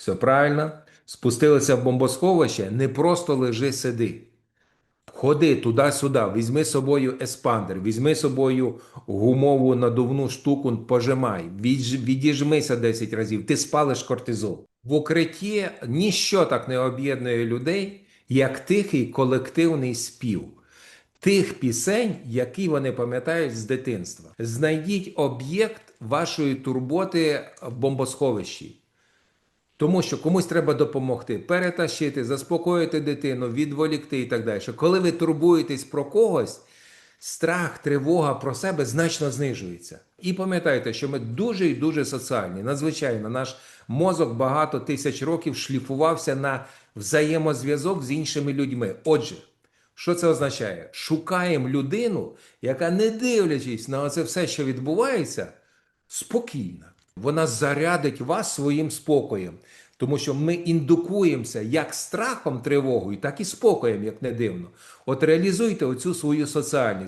Все правильно. Спустилися в бомбосховище, не просто лежи, сиди. Ходи туди-сюди, візьми з собою еспандер, візьми з собою гумову надувну штуку, пожимай, відіжмися 10 разів, ти спалиш кортизол. В укритті ніщо так не об'єднує людей, як тихий колективний спів. Тих пісень, які вони пам'ятають з дитинства. Знайдіть об'єкт вашої турботи в бомбосховищі. Тому що комусь треба допомогти, перетащити, заспокоїти дитину, відволікти і так далі. Коли ви турбуєтесь про когось, страх, тривога про себе значно знижується. І пам'ятайте, що ми дуже і дуже соціальні. Надзвичайно, наш мозок багато тисяч років шліфувався на взаємозв'язок з іншими людьми. Отже, що це означає? Шукаємо людину, яка, не дивлячись на це все, що відбувається, спокійна. Вона зарядить вас своїм спокоєм. Тому що ми індукуємося як страхом, тривогою, так і спокоєм, як не дивно. От реалізуйте оцю свою соціальність.